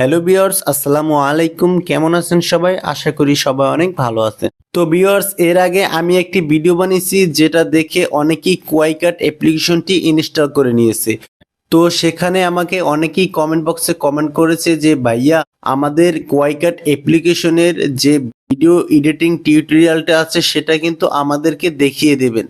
Hello বিয়ার্স আসসালামু আলাইকুম। কেমন আছেন সবাই? আশা করি সবাই অনেক ভালো আছেন। তো বিয়ার্স এর আগে আমি একটি ভিডিও বানিয়েছি যেটা দেখে অনেকেই কোয়াইকাট অ্যাপ্লিকেশনটি ইনস্টল করে নিয়েছে। তো সেখানে আমাকে অনেকেই কমেন্ট বক্সে কমেন্ট করেছে যে, ভাইয়া, আমাদের কোয়াইকাট অ্যাপ্লিকেশনের যে ভিডিও এডিটিং টিউটোরিয়ালটা আছে, সেটা কিন্তু আমাদেরকে দেখিয়ে দেবেন।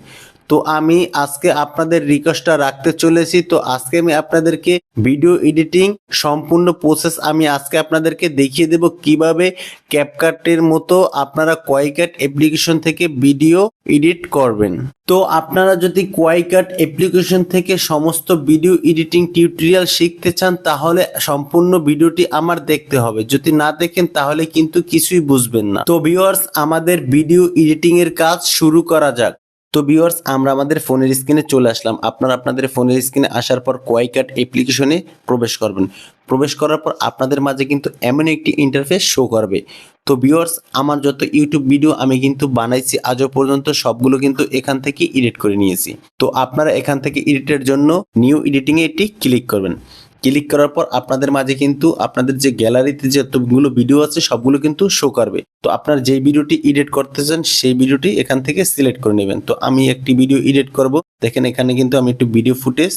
তো আমি আজকে আপনাদের রিকোয়েস্টটা রাখতে চলেছি। তো আজকে আমি আপনাদেরকে ভিডিও এডিটিং সম্পূর্ণ প্রসেস আমি আজকে আপনাদেরকে দেখিয়ে দেব কীভাবে ক্যাপকাটের মতো আপনারা কোয়াইকাট অ্যাপ্লিকেশন থেকে ভিডিও এডিট করবেন। তো আপনারা যদি কোয়াইকাট অ্যাপ্লিকেশন থেকে সমস্ত ভিডিও এডিটিং টিউটোরিয়াল শিখতে চান, তাহলে সম্পূর্ণ ভিডিওটি আমার দেখতে হবে। যদি না দেখেন, তাহলে কিন্তু কিছুই বুঝবেন না। তো ভিউয়ার্স আমাদের ভিডিও এডিটিং এর কাজ শুরু করা যাক। তো ভিউয়ার্স আমরা আমাদের ফোনের স্ক্রিনে চলে আসলাম। আপনারা আপনাদের ফোনের স্ক্রিনে আসার পর কোয়াইকাট অ্যাপ্লিকেশনে প্রবেশ করবেন। প্রবেশ করার পর আপনাদের মাঝে কিন্তু এমন একটি ইন্টারফেস শো করবে। তো ভিউয়ার্স আমার যত ইউটিউব ভিডিও আমি কিন্তু বানাইছি আজও পর্যন্ত সবগুলো কিন্তু এখান থেকে এডিট করে নিয়েছি। তো আপনারা এখান থেকে এডিটের জন্য নিউ এডিটিংয়ে এটি ক্লিক করবেন। ক্লিক করার পর আপনাদের মাঝে কিন্তু আপনাদের যে গ্যালারিতে যতগুলো ভিডিও আছে, সবগুলো কিন্তু শো করবে। তো আপনার যে ভিডিওটি এডিট করতে চান, সেই ভিডিওটি এখান থেকে সিলেক্ট করে নেবেন। তো আমি একটি ভিডিও এডিট করব। দেখেন, এখানে কিন্তু আমি একটু ভিডিও ফুটেজ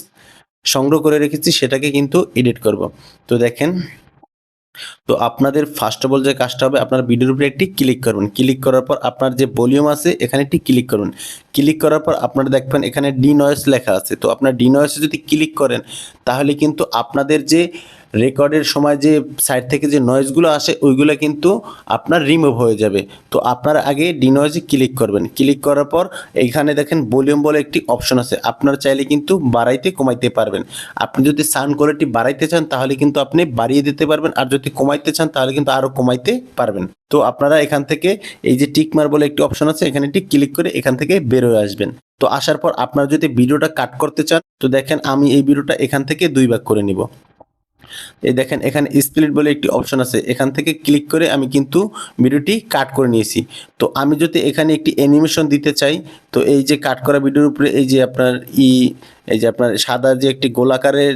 সংগ্রহ করে রেখেছি, সেটাকে কিন্তু এডিট করব। তো দেখেন, তো আপনাদের ফার্স্ট অফ অল যে কাজটা হবে, আপনার ভিডিওর উপরে একটি ক্লিক করবেন। ক্লিক করার পর আপনার যে ভলিউম আছে, এখানে একটি ক্লিক করবেন। ক্লিক করার পর আপনারা দেখবেন এখানে ডি নয়েস লেখা আছে। তো আপনার ডি নয়েসে যদি ক্লিক করেন, তাহলে কিন্তু আপনাদের যে রেকর্ডের সময় যে সাইড থেকে যে নয়েজগুলো আসে, ওইগুলো কিন্তু আপনার রিমুভ হয়ে যাবে। তো আপনার আগে ডি নয়েজে ক্লিক করবেন। ক্লিক করার পর এইখানে দেখেন ভলিউম বলে একটি অপশন আছে। আপনার চাইলে কিন্তু বাড়াইতে কমাইতে পারবেন। আপনি যদি সাউন্ড কোয়ালিটি বাড়াইতে চান, তাহলে কিন্তু আপনি বাড়িয়ে দিতে পারবেন। আর যদি কমাইতে চান, তাহলে কিন্তু আরও কমাইতে পারবেন। তো আপনারা এখান থেকে এই যে টিকমার বলে একটি অপশন আছে, এখানে টিক ক্লিক করে এখান থেকে বেরোয় আসবেন। তো আসার পর আপনারা যদি ভিডিওটা কাট করতে চান, তো দেখেন আমি এই ভিডিওটা এখান থেকে দুই ভাগ করে নিব। এই দেখেন এখানে স্প্লিট বলে একটি অপশন আছে। এখান থেকে ক্লিক করে আমি কিন্তু ভিডিওটি কাট করে নিয়েছি। তো আমি যদি এখানে একটি অ্যানিমেশন দিতে চাই, তো এই যে কাট করা ভিডিওর উপরে এই যে আপনার ই, এই যে আপনার সাদা যে একটি গোলাকারের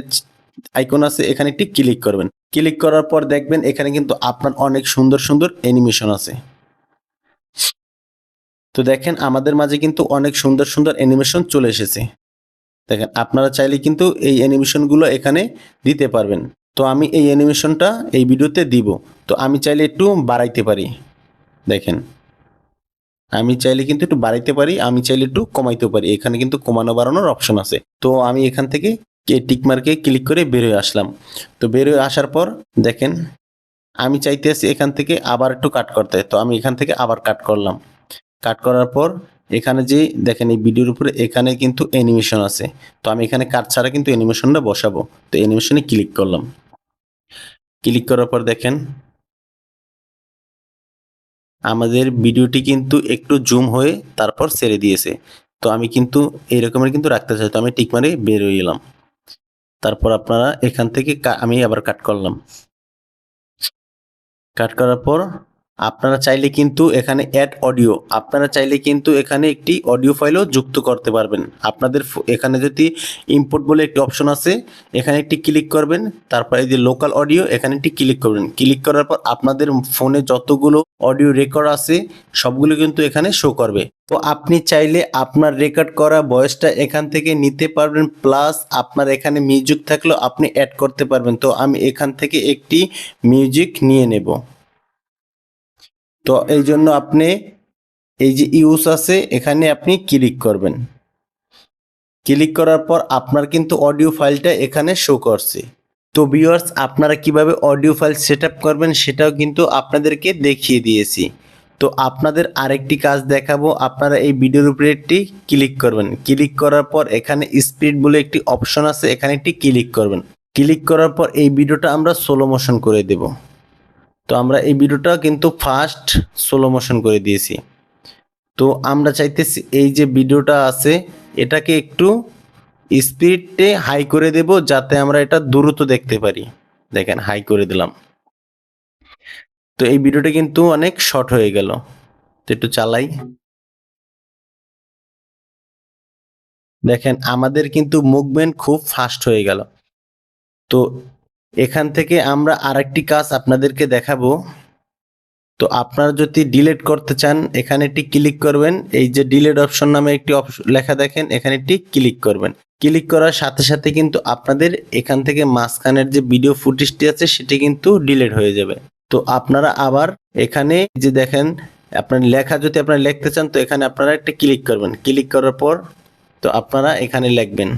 আইকন আছে, এখানে একটি ক্লিক করবেন। ক্লিক করার পর দেখবেন এখানে কিন্তু আপনার অনেক সুন্দর সুন্দর অ্যানিমেশন আছে। তো দেখেন আমাদের মাঝে কিন্তু অনেক সুন্দর সুন্দর অ্যানিমেশন চলে এসেছে। দেখেন, আপনারা চাইলে কিন্তু এই অ্যানিমেশনগুলো এখানে দিতে পারবেন। তো আমি এই অ্যানিমেশনটা এই ভিডিওতে দিব। তো আমি চাইলে একটু বাড়াইতে পারি। দেখেন, আমি চাইলে কিন্তু একটু বাড়াইতে পারি, আমি চাইলে একটু কমাইতে পারি। এখানে কিন্তু কমানো বাড়ানোর অপশন আছে। তো আমি এখান থেকে টিকমার্কে ক্লিক করে বেরোয় আসলাম। তো বেরোয় আসার পর দেখেন, আমি চাইতে আসি এখান থেকে আবার একটু কাট করতে। তো আমি এখান থেকে আবার কাট করলাম। কাট করার পর এখানে যে দেখেন এই ভিডিওর উপরে এখানে কিন্তু অ্যানিমেশন আছে। তো আমি এখানে কাট ছাড়া কিন্তু অ্যানিমেশনটা বসাবো। তো অ্যানিমেশনে ক্লিক করলাম। ক্লিক করার পর দেখেন আমাদের ভিডিওটি কিন্তু একটু জুম হয়ে তারপর ছেড়ে দিয়েছে। তো আমি কিন্তু এই রকমের কিন্তু রাখতে চাই। তো আমি টিক মারে বের হয়ে এলাম তারপর আপনারা এখান থেকে আমি আবার কাট করলাম। কাট করার পর আপনারা চাইলে কিন্তু এখানে অ্যাড অডিও আপনারা চাইলে কিন্তু এখানে একটি অডিও ফাইলও যুক্ত করতে পারবেন। আপনাদের এখানে যদি ইম্পোর্ট বলে একটি অপশন আছে, এখানে একটি ক্লিক করবেন, তারপর যে লোকাল অডিও এখানে একটি ক্লিক করবেন। ক্লিক করার পর আপনাদের ফোনে যতগুলো অডিও রেকর্ড আছে, সবগুলো কিন্তু এখানে শো করবে। তো আপনি চাইলে আপনার রেকর্ড করা ভয়েসটা এখান থেকে নিতে পারবেন প্লাস আপনার এখানে মিউজিক থাকলেও আপনি অ্যাড করতে পারবেন। তো আমি এখান থেকে একটি মিউজিক নিয়ে নেব। তো এই জন্য আপনি এই যে ইউজ আছে, এখানে আপনি ক্লিক করবেন। ক্লিক করার পর আপনার কিন্তু অডিও ফাইলটা এখানে শো করছে। তো ভিউয়ার্স আপনারা কীভাবে অডিও ফাইল সেট করবেন সেটাও কিন্তু আপনাদেরকে দেখিয়ে দিয়েছি। তো আপনাদের আরেকটি কাজ দেখাবো, আপনারা এই ভিডিওর উপরে একটি ক্লিক করবেন। ক্লিক করার পর এখানে স্পিড বলে একটি অপশন আছে, এখানে একটি ক্লিক করবেন। ক্লিক করার পর এই ভিডিওটা আমরা স্লো মোশন করে দেব। তো আমরা এই ভিডিওটা কিন্তু ফার্স্ট স্লো মোশন করে দিয়েছি। তো আমরা চাইতেছি এই যে ভিডিওটা আছে, এটাকে একটু স্পিডে হাই করে দেব যাতে আমরা এটা দ্রুত দেখতে পারি। দেখেন হাই করে দিলাম। তো এই ভিডিওটা কিন্তু অনেক শর্ট হয়ে গেল। তো একটু চালাই। দেখেন, আমাদের কিন্তু মুভমেন্ট খুব ফাস্ট হয়ে গেল। তো এখান থেকে আমরা আরেকটি কাজ আপনাদেরকে দেখাবো। তো আপনারা যদি ডিলেট করতে চান, এখানে একটি ক্লিক করবেন। এই যে ডিলেট অপশন নামে একটি লেখা দেখেন, এখানে একটি ক্লিক করবেন। ক্লিক করার সাথে সাথে কিন্তু আপনাদের এখান থেকে মাঝখানের যে ভিডিও ফুটেজটি আছে, সেটি কিন্তু ডিলেট হয়ে যাবে। তো আপনারা আবার এখানে যে দেখেন, আপনার লেখা যদি আপনারা লিখতে চান, তো এখানে আপনারা একটা ক্লিক করবেন। ক্লিক করার পর তো আপনারা এখানে লিখবেন।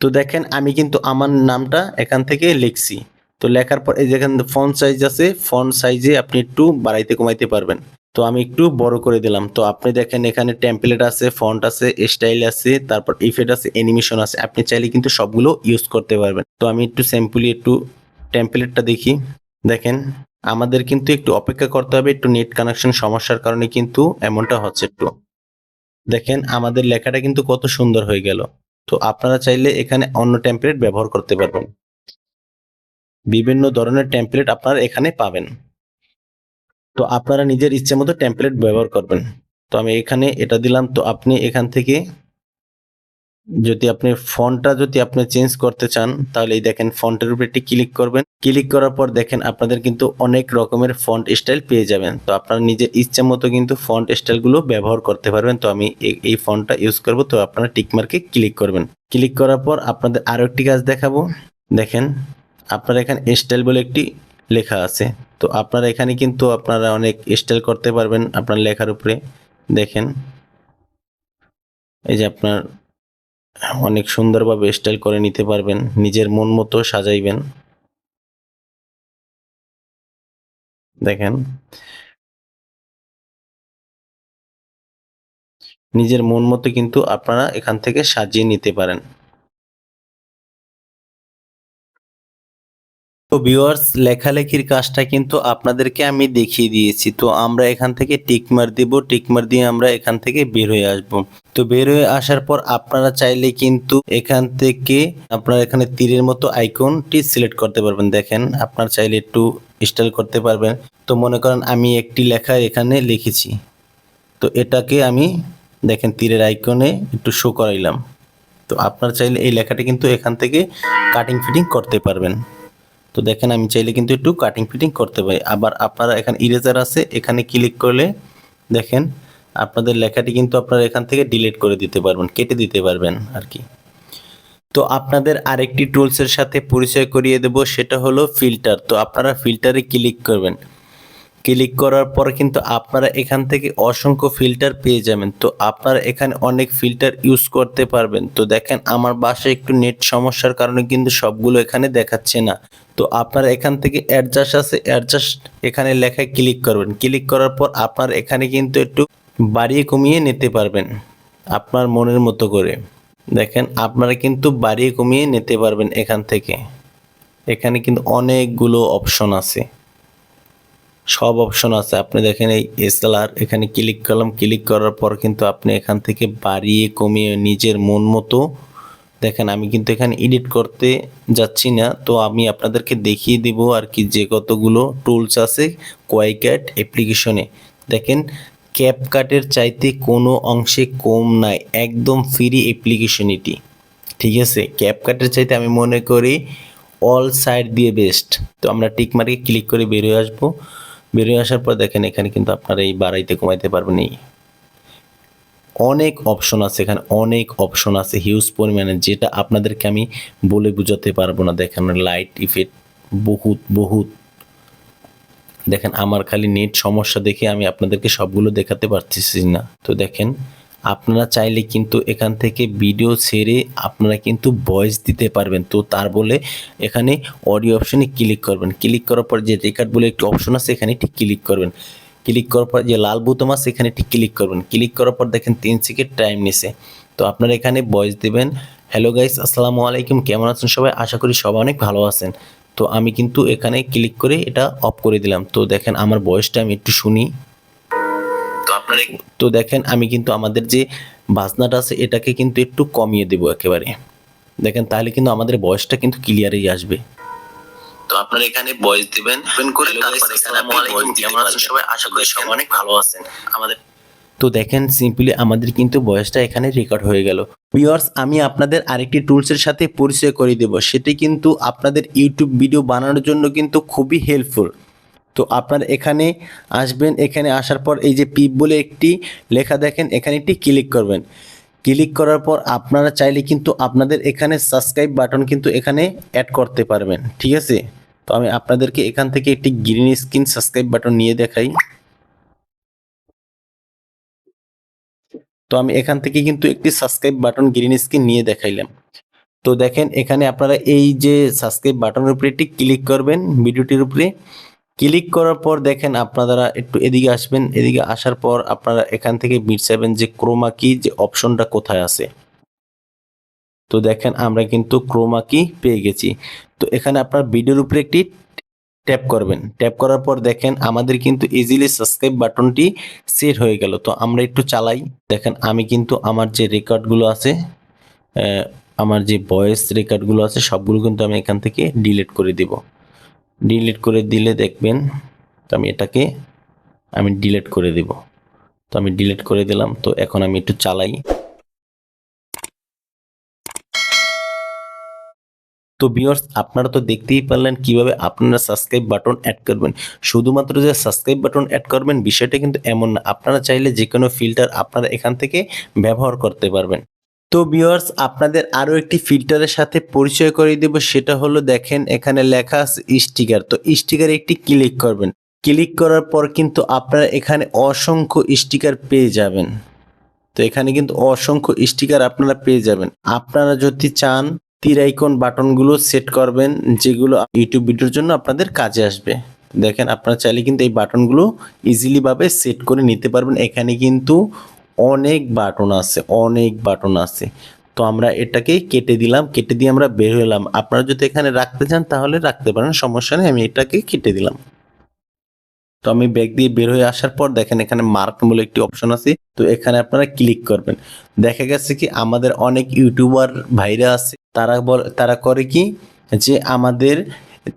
তো দেখেন আমি কিন্তু আমার নামটা এখান থেকে লিখছি। তো লেখার পর এই যেখানে ফন্ট সাইজ আছে ফন্ট সাইজে আপনি একটু বাড়াইতে কমাইতে পারবেন। তো আমি একটু বড় করে দিলাম। তো আপনি দেখেন এখানে টেম্পলেট আছে ফন্ট আছে স্টাইল আছে, তারপর ইফেক্ট আছে অ্যানিমেশন আছে। আপনি চাইলে কিন্তু সবগুলো ইউজ করতে পারবেন। তো আমি একটু স্যাম্পলি একটু টেমপ্লেটটা দেখি। দেখেন, আমাদের কিন্তু একটু অপেক্ষা করতে হবে, একটু নেট কানেকশন সমস্যার কারণে কিন্তু এমনটা হচ্ছে একটু। দেখেন, আমাদের লেখাটা কিন্তু কত সুন্দর হয়ে গেল। তো আপনারা চাইলে এখানে অন্য টেমপ্লেট ব্যবহার করতে পারবেন। বিভিন্ন ধরনের টেম্পলেট আপনারা এখানে পাবেন। তো আপনারা নিজের ইচ্ছে মতো টেমপ্লেট ব্যবহার করবেন। তো আমি এখানে এটা দিলাম। তো আপনি এখান থেকে যদি আপনি ফন্টটা যদি আপনি চেঞ্জ করতে চান, তাহলে এই দেখেন ফন্টের উপরে একটি ক্লিক করবেন। ক্লিক করার পর দেখেন আপনাদের কিন্তু অনেক রকমের ফন্ট স্টাইল পেয়ে যাবেন। তো আপনারা নিজের ইচ্ছা মতো কিন্তু ফন্ট স্টাইলগুলো ব্যবহার করতে পারবেন। তো আমি এই- ফন্টটা ইউজ করব। তো আপনারা টিকমার্কে ক্লিক করবেন। ক্লিক করার পর আপনাদের আরও একটি কাজ দেখাবো। দেখেন আপনারা এখানে স্টাইল বলে একটি লেখা আছে। তো আপনারা এখানে কিন্তু আপনারা অনেক স্টাইল করতে পারবেন আপনার লেখার উপরে। দেখেন, এই যে আপনার অনেক সুন্দরভাবে স্টাইল করে নিতে পারবেন, নিজের মন মতো সাজাইবেন। দেখেন। নিজের মন মতো কিন্তু আপনারা এখান থেকে সাজিয়ে নিতে পারেন। তো ভিউয়ার্স লেখালেখির কাজটা কিন্তু আপনাদেরকে আমি দেখিয়ে দিয়েছি। তো আমরা এখান থেকে টিকমার দিব টিকমার দিয়ে আমরা এখান থেকে বের হয়ে আসব। তো বের হয়ে আসার পর আপনারা চাইলে কিন্তু এখান থেকে আপনারা এখানে তীরের মতো আইকনটি সিলেক্ট করতে পারবেন। দেখেন, আপনারা চাইলে একটু স্টাইল করতে পারবেন। তো মনে করেন আমি একটি লেখা এখানে লিখেছি। তো এটাকে আমি দেখেন তীরের আইকনে একটু শো করাইলাম। তো আপনারা চাইলে এই লেখাটি কিন্তু এখান থেকে কাটিং ফিটিং করতে পারবেন। তো দেখেন আমি চাইলে কিন্তু একটু কাটিং ফিটিং করতে পারি। আবার আপনারা এখানে ইরেজার আছে, এখানে ক্লিক করলে দেখেন আপনাদের লেখাটি কিন্তু আপনারা এখান থেকে ডিলিট করে দিতে পারবেন, কেটে দিতে পারবেন আর কি। তো আপনাদের আরেকটি টুলসের সাথে পরিচয় করিয়ে দেব, সেটা হলো ফিল্টার তো আপনারা ফিল্টারে ক্লিক করবেন। ক্লিক করার পর কিন্তু আপনারা এখান থেকে অসংখ্য ফিল্টার পেয়ে যাবেন। তো আপনারা এখানে অনেক ফিল্টার ইউজ করতে পারবেন। তো দেখেন, আমার বাসায় একটু নেট সমস্যার কারণে কিন্তু সবগুলো এখানে দেখাচ্ছে না। তো আপনারা এখান থেকে অ্যাডজাস্ট আছে, অ্যাডজাস্ট এখানে লেখায় ক্লিক করবেন। ক্লিক করার পর আপনার এখানে কিন্তু একটু বাড়িয়ে কমিয়ে নিতে পারবেন আপনার মনের মতো করে। দেখেন, আপনারা কিন্তু বাড়িয়ে কমিয়ে নিতে পারবেন এখান থেকে। এখানে কিন্তু অনেকগুলো অপশন আছে। সব অপশন আছে। আপনি দেখেন এই এসএলআর এখানে ক্লিক করলাম। ক্লিক করার পর কিন্তু আপনি এখান থেকে বাড়িয়ে কমিয়ে নিজের মন মতো দেখেন, আমি কিন্তু এখানে এডিট করতে যাচ্ছি না। তো আমি আপনাদেরকে দেখিয়ে দিব আর কি যে কতগুলো টুলস আছে কোয়াইক্যাট অ্যাপ্লিকেশনে দেখেন ক্যাপকাটের চাইতে কোনো অংশে কম নাই, একদম ফ্রি অ্যাপ্লিকেশন এটি। ঠিক আছে? ক্যাপকাটের চাইতে আমি মনে করি অল সাইড দিয়ে বেস্ট তো আমরা টিক মার্কে ক্লিক করে বেরিয়ে আসব। বেরিয়ে আসার পর দেখেন এখানে কিন্তু আপনারা এই বাড়াইতে কমাইতে পারবেন এই অনেক অপশন আছে, এখানে অনেক অপশন আছে হিউজ পরিমাণে, যেটা আপনাদেরকে আমি বলে বুঝাতে পারব না। দেখেন লাইট ইফেক্ট বহুত বহুত। দেখেন আমার খালি নেট সমস্যা দেখে আমি আপনাদেরকে সবগুলো দেখাতে পারতেছি না। তো দেখেন আপনারা চাইলে কিন্তু এখান থেকে ভিডিও ছেড়ে আপনারা কিন্তু ভয়েস দিতে পারবেন। তো তার বলে এখানে অডিও অপশনে ক্লিক করবেন। ক্লিক করার পর যে রেকর্ড বলে একটি অপশন আছে, এখানে একটি ক্লিক করবেন। ক্লিক করার পর যে লাল বুতম আছে, এখানে একটি ক্লিক করবেন। ক্লিক করার পর দেখেন তিন সেকেন্ড টাইম নিছে। তো আপনারা এখানে ভয়েস দেবেন। হ্যালো গাইস আসসালামু আলাইকুম। কেমন আছেন সবাই? আশা করি সবাই অনেক ভালো আছেন। তো আমি কিন্তু এখানে ক্লিক করে এটা অফ করে দিলাম। তো দেখেন আমার ভয়েসটা আমি একটু শুনি। আপনারা তো দেখেন আমি কিন্তু আমাদের যে বাজনাটা আছে এটাকে কিন্তু একটু কমিয়ে দেবো একেবারে। দেখেন তাহলে কিন্তু আমাদের ভয়েসটা কিন্তু ক্লিয়ারই আসবে। তো আপনারা এখানে ভয়েস দিবেন। করে তারপর এখানে আপনি কেমন আছেন সবাই? আশা করি সবাই অনেক ভালো আছেন। আমাদের তো দেখেন সিম্পলি আমাদের কিন্তু ভয়েসটা এখানে রেকর্ড হয়ে গেল। ভিউয়ার্স আমি আপনাদের আরেকটি টুলসের সাথে পরিচয় করে দেব। সেটি কিন্তু আপনাদের ইউটিউব ভিডিও বানানোর জন্য কিন্তু খুবই হেল্পফুল তো আপনারা এখানে আসবেন, এখানে আসার পর এই যে পিপ বলে একটি লেখা দেখেন, এখানে একটি ক্লিক করবেন। ক্লিক করার পর আপনারা চাইলে কিন্তু আপনাদের এখানে সাবস্ক্রাইব বাটন কিন্তু এখানে অ্যাড করতে পারবেন, ঠিক আছে? তো আমি আপনাদেরকে এখান থেকে একটি গ্রিন স্ক্রিন সাবস্ক্রাইব বাটন নিয়ে দেখাই। তো আমি এখান থেকে কিন্তু একটি সাবস্ক্রাইব বাটন গ্রিন স্ক্রিন নিয়ে দেখাইলাম। তো দেখেন, এখানে আপনারা এই যে সাবস্ক্রাইব বাটনের উপরে একটি ক্লিক করবেন, ভিডিওটির উপরে। ক্লিক করার পর দেখেন আপনারা একটু এদিকে আসবেন, এদিকে আসার পর আপনারা এখান থেকে মিটসাবেন যে ক্রোমা কি, যে অপশনটা কোথায় আছে। তো দেখেন আমরা কিন্তু ক্রোমা কি পেয়ে গেছি। তো এখানে আপনার ভিডিওর উপরে একটি ট্যাপ করবেন। ট্যাপ করার পর দেখেন আমাদের কিন্তু ইজিলি সাবস্ক্রাইব বাটনটি সেট হয়ে গেল। তো আমরা একটু চালাই। দেখেন আমি কিন্তু আমার যে রেকর্ডগুলো আছে আমার যে ভয়েস রেকর্ডগুলো আছে, সবগুলো কিন্তু আমি এখান থেকে ডিলিট করে দিব। ডিলিট করে দিলে দেখবেন আমি এটাকে, আমি ডিলিট করে দিব। তো আমি ডিলিট করে দিলাম, তো এখন আমি একটু চালাই। তো ভিউয়ার্স আপনারা তো দেখতেই পারলেন কীভাবে আপনারা সাবস্ক্রাইব বাটন অ্যাড করবেন। শুধুমাত্র যে সাবস্ক্রাইব বাটন অ্যাড করবেন, বিষয়টা কিন্তু এমন না। আপনারা চাইলে যে কোনো ফিল্টার আপনারা এখান থেকে ব্যবহার করতে পারবেন। তো ভিউয়ার্স আপনাদের আরও একটি ফিল্টারের সাথে পরিচয় করে দেব, সেটা হলো দেখেন, এখানে লেখা আছে স্টিকার তো স্টিকারে একটি ক্লিক করবেন। ক্লিক করার পর কিন্তু আপনারা এখানে অসংখ্য স্টিকার পেয়ে যাবেন। তো এখানে কিন্তু অসংখ্য স্টিকার আপনারা পেয়ে যাবেন। আপনারা যদি চান, তীর আইকন বাটনগুলো সেট করবেন, যেগুলো ইউটিউব ভিডিওর জন্য আপনাদের কাজে আসবে। দেখেন, আপনারা চাইলে কিন্তু এই বাটনগুলো ইজিলি ভাবে সেট করে নিতে পারবেন। এখানে কিন্তু অনেক বাটন আছে, অনেক বাটন আছে। তো আমরা এটাকে কেটে দিলাম, কেটে দিয়ে আমরা বের হলাম। আপনারা যদি এখানে রাখতে চান তাহলে রাখতে পারেন, সমস্যা নেই, আমি এটাকে কেটে দিলাম। তো আমি ব্যাগ দিয়ে বের হয়ে আসার পর দেখেন এখানে মার্ক বলে একটি অপশন আছে, তো এখানে আপনারা ক্লিক করবেন। দেখা গেছে কি আমাদের অনেক ইউটিউবার ভাইরা আছে, তারা বল, তারা করে কি যে আমাদের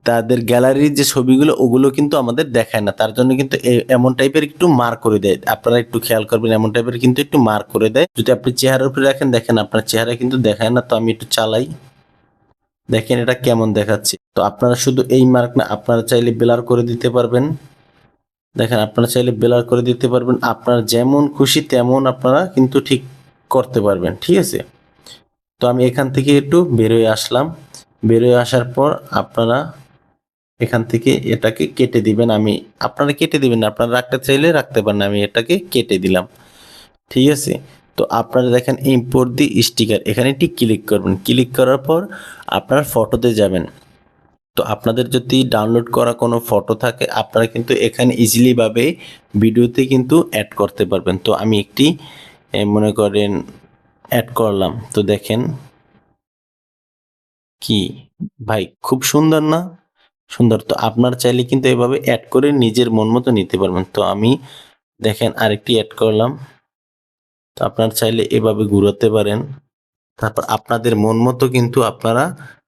তাদের গ্যালারির যে ছবিগুলো, ওগুলো কিন্তু আমাদের দেখায় না। তার জন্য কিন্তু এমন টাইপের একটু মার্ক করে দেয়। আপনারা একটু খেয়াল করবেন, এমন টাইপের কিন্তু একটু মার্ক করে দেয়। যদি আপনি চেহারার উপরে রাখেন দেখেন আপনার চেহারা কিন্তু দেখায় না। তো আমি একটু চালাই। দেখেন এটা কেমন দেখাচ্ছে। তো আপনারা শুধু এই মার্ক না, আপনারা চাইলে বেলার করে দিতে পারবেন। দেখেন, আপনারা চাইলে বেলার করে দিতে পারবেন। আপনার যেমন খুশি তেমন আপনারা কিন্তু ঠিক করতে পারবেন। ঠিক আছে? তো আমি এখান থেকে একটু বেরোয় আসলাম। বেরোয় আসার পর আপনারা এখান থেকে এটাকে কেটে দিবেন। আমি, আপনারা কেটে দিবেন না, আপনারা রাখতে চাইলে রাখতে পারেন, আমি এটাকে কেটে দিলাম। ঠিক আছে? তো আপনারা দেখেন ইম্পোর্ট দি স্টিকার এখানে একটি ক্লিক করবেন। ক্লিক করার পর আপনার ফটোতে যাবেন। তো আপনাদের যদি ডাউনলোড করা কোনো ফটো থাকে, আপনারা কিন্তু এখানে ইজিলিভাবে ভিডিওতে কিন্তু অ্যাড করতে পারবেন। তো আমি একটি মনে করেন অ্যাড করলাম। তো দেখেন কি? ভাই, খুব সুন্দর না? সুন্দর তো আপনার চাইলে কিন্তু এভাবে অ্যাড করে নিজের মন মতো নিতে পারবেন। তো আমি দেখেন আরেকটি অ্যাড করলাম। তো আপনার চাইলে এভাবে ঘুরাতে পারেন। তারপর আপনাদের মন মতো কিন্তু আপনারা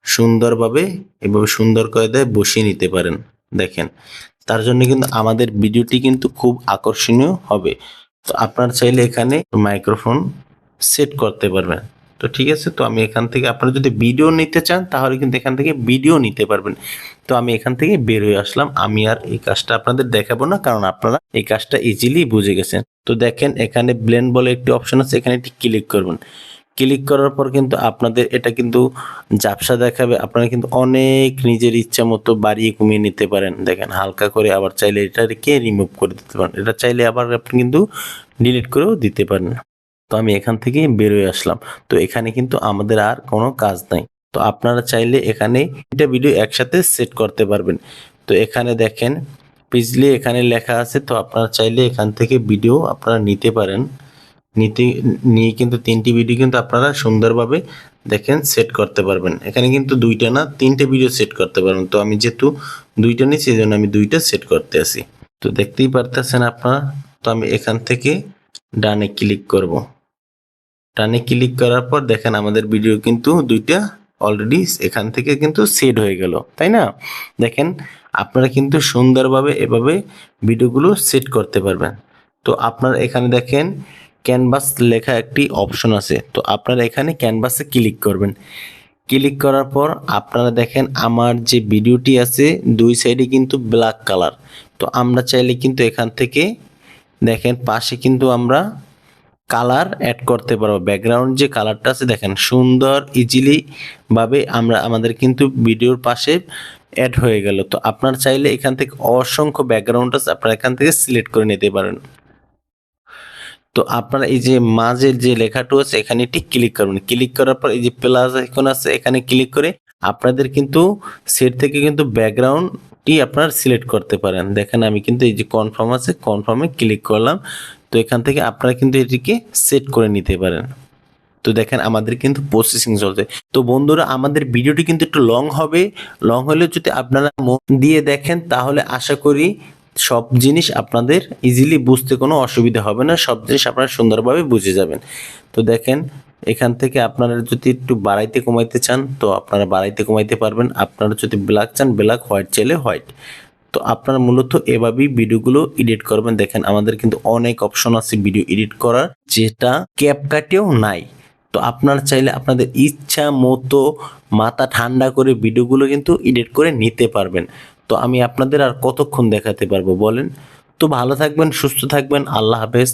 সুন্দরভাবে, এভাবে সুন্দর করে দেয় বসিয়ে নিতে পারেন। দেখেন, তার জন্য কিন্তু আমাদের ভিডিওটি কিন্তু খুব আকর্ষণীয় হবে। তো আপনার চাইলে এখানে মাইক্রোফোন সেট করতে পারবেন। তো ঠিক আছে, তো আমি এখান থেকে আপনারা যদি ভিডিও নিতে চান, তাহলে কিন্তু এখান থেকে ভিডিও নিতে পারবেন। তো আমি এখান থেকে বের হয়ে আসলাম। আমি আর এই কাজটা আপনাদের দেখাবো না, কারণ আপনারা এই কাজটা ইজিলি বুঝে গেছেন। তো দেখেন, এখানে ব্লেন্ড বলে একটি অপশন আছে, এখানে একটি ক্লিক করবেন। ক্লিক করার পর কিন্তু আপনাদের এটা কিন্তু ঝাপসা দেখাবে। আপনারা কিন্তু অনেক নিজের ইচ্ছা মতো বাড়িয়ে কমিয়ে নিতে পারেন। দেখেন, হালকা করে আবার চাইলে এটাকে রিমুভ করে দিতে পারেন। এটা চাইলে আবার আপনি কিন্তু ডিলিট করেও দিতে পারেন। তো আমি এখান থেকে বেরোয় আসলাম। তো এখানে কিন্তু আমাদের আর কোনো কাজ নাই। তো আপনারা চাইলে এখানে এটা ভিডিও একসাথে সেট করতে পারবেন। তো এখানে দেখেন পিছলে এখানে লেখা আছে, তো আপনারা চাইলে এখান থেকে ভিডিও আপনারা নিতে পারেন। নিতে, নিয়ে কিন্তু তিনটি ভিডিও কিন্তু আপনারা সুন্দরভাবে দেখেন সেট করতে পারবেন। এখানে কিন্তু দুইটা না, তিনটে ভিডিও সেট করতে পারবেন। তো আমি যেহেতু দুইটা নিচ্ছি সেই জন্য আমি দুইটা সেট করতে আসি তো দেখতেই পারতেছেন আপনারা, তো আমি এখান থেকে ডানে ক্লিক করব। ডানে ক্লিক করার পর দেখেন আমাদের ভিডিও কিন্তু দুইটা অলরেডি এখান থেকে কিন্তু সেট হয়ে গেল, তাই না? দেখেন, আপনারা কিন্তু সুন্দরভাবে এভাবে ভিডিওগুলো সেট করতে পারবেন। তো আপনার এখানে দেখেন ক্যানভাস লেখা একটি অপশন আছে। তো আপনারা এখানে ক্যানভাসে ক্লিক করবেন। ক্লিক করার পর আপনারা দেখেন, আমার যে ভিডিওটি আছে, দুই সাইডে কিন্তু ব্ল্যাক কালার তো আমরা চাইলে কিন্তু এখান থেকে দেখেন, পাশে কিন্তু আমরা কালার অ্যাড করতে পারব। ব্যাকগ্রাউন্ড যে কালারটা আছে, দেখেন, সুন্দর ইজিলি ভাবে আমরা, আমাদের কিন্তু ভিডিওর পাশে অ্যাড হয়ে গেল। তো আপনার চাইলে এখান থেকে অসংখ্য ব্যাকগ্রাউন্ড আছে, আপনারা এখান থেকে সিলেক্ট করে নিতে পারেন। তো আপনারা এই যে মাঝের যে লেখাটা আছে, এখানে একটি ক্লিক করবেন। ক্লিক করার পর এই যে প্লাস আইকন আছে, এখানে ক্লিক করে আপনাদের কিন্তু সেট থেকে কিন্তু ব্যাকগ্রাউন্ডটি আপনারা সিলেক্ট করতে পারেন। দেখেন, আমি কিন্তু এই যে কনফার্ম আছে কনফার্মে ক্লিক করলাম। তো এখান থেকে আপনারা কিন্তু এটিকে সেট করে নিতে পারেন। তো দেখেন, আমাদের কিন্তু প্রসেসিং চলছে। তো বন্ধুরা, আমাদের ভিডিওটি কিন্তু একটু লং হবে। লং হলে যদি আপনারা মন দিয়ে দেখেন, তাহলে আশা করি সব জিনিস আপনাদের ইজিলি বুঝতে কোনো অসুবিধা হবে না। সব জিনিস আপনারা সুন্দরভাবে বুঝে যাবেন। তো দেখেন, এখান থেকে আপনারা যদি একটু বাড়াইতে কমাইতে চান, তো আপনারা বাড়াইতে কমাইতে পারবেন। আপনারা যদি ব্ল্যাক চান ব্ল্যাক হোয়াইট চাইলে হোয়াইট তো আপনারা মূলত এভাবেই ভিডিওগুলো এডিট করবেন। দেখেন, আমাদের কিন্তু অনেক অপশন আছে ভিডিও এডিট করার, যেটা ক্যাপকাটেও নাই। তো আপনারা চাইলে আপনাদের ইচ্ছা মতো মাথা ঠান্ডা করে ভিডিওগুলো কিন্তু এডিট করে নিতে পারবেন। তো আমি আপনাদের আর কতক্ষণ দেখাতে পারব বলেন? তো ভালো থাকবেন, সুস্থ থাকবেন, আল্লাহ হাফেজ।